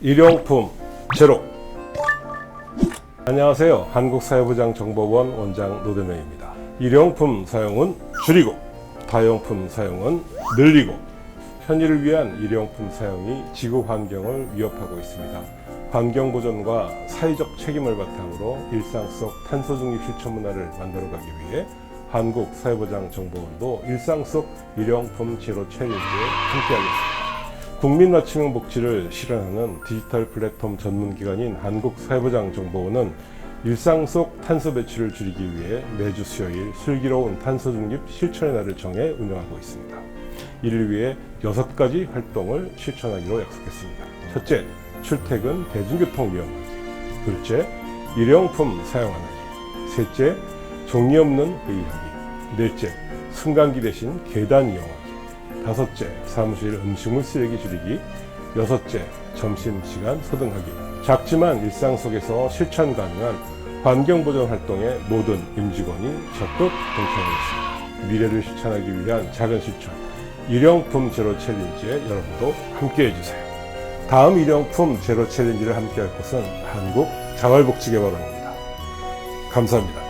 일용품 제로. 안녕하세요. 한국사회보장정보원 원장 노대명입니다. 일용품 사용은 줄이고 다용품 사용은 늘리고 편의를 위한 일용품 사용이 지구 환경을 위협하고 있습니다. 환경 보존과 사회적 책임을 바탕으로 일상 속 탄소 중립 실천 문화를 만들어가기 위해 한국사회보장정보원도 일상 속 일용품 제로 챌린지에 함께하겠습니다. 국민 맞춤형 복지를 실현하는 디지털 플랫폼 전문 기관인 한국사회보장정보원은 일상 속 탄소 배출을 줄이기 위해 매주 수요일 슬기로운 탄소 중립 실천의 날을 정해 운영하고 있습니다. 이를 위해 여섯 가지 활동을 실천하기로 약속했습니다. 첫째, 출퇴근 대중교통 이용하기. 둘째, 일용품 사용 안 하기. 셋째, 종이 없는 회의하기. 넷째, 승강기 대신 계단 이용하기. 다섯째, 사무실 음식물 쓰레기 줄이기. 여섯째, 점심시간 소등하기. 작지만 일상 속에서 실천 가능한 환경보전 활동에 모든 임직원이 적극 동참하겠습니다. 미래를 실천하기 위한 작은 실천. 일용품 제로 챌린지에 여러분도 함께 해주세요. 다음 일용품 제로 챌린지를 함께 할 곳은 한국 자활복지개발원입니다. 감사합니다.